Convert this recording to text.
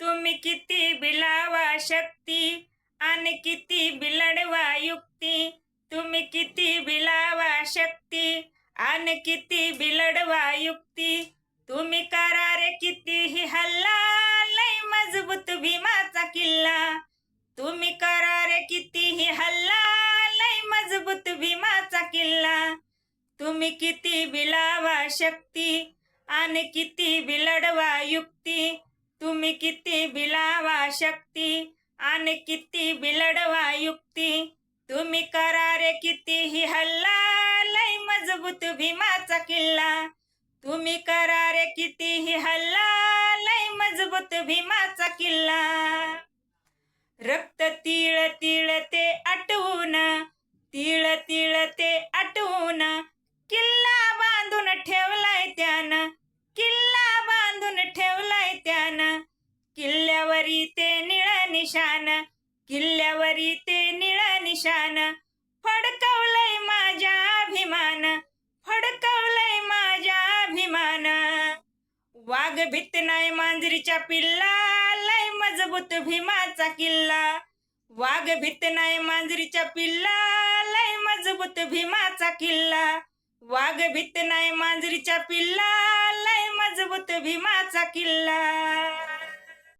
तुम्ही किती बिलावा शक्ती आणि किती बिलडवा युक्ती? तुम्ही किती बिलावा शक्ती आणि किती बिलडवा युक्ती? तुम्ही करा रे कितीही हल्ला लय मजबूत भीमाचा किल्ला. तुम्ही करा रे कितीही हल्ला लय मजबूत भीमाचा किल्ला. तुम्ही किती बिलावा शक्ती आणि किती बिलडवा युक्ती? तुम्ही किती बिलावा शक्ती आणि किती बिलडवा युक्ती? तुम्ही करा रे कितीही हल्ला लय मजबूत भीमाचा किल्ला. तुम्ही करा रे कितीही हल्ला लय मजबूत भीमाचा किल्ला. किल्ल्यावरी ते निळ निशान किल्ल्यावरी ते निळ निशान. फडकवलंय माझ्या अभिमान फडकवलंय माझ्या अभिमान. वाघ भीत नाही मांजरीच्या पिल्ला लय मजबूत भीमाचा किल्ला. वाघ भीत नाही मांजरीच्या पिल्ला लय मजबूत भीमाचा किल्ला. वाघ भीत नाही मांजरीच्या पिल्ला लय मजबूत भीमाचा किल्ला.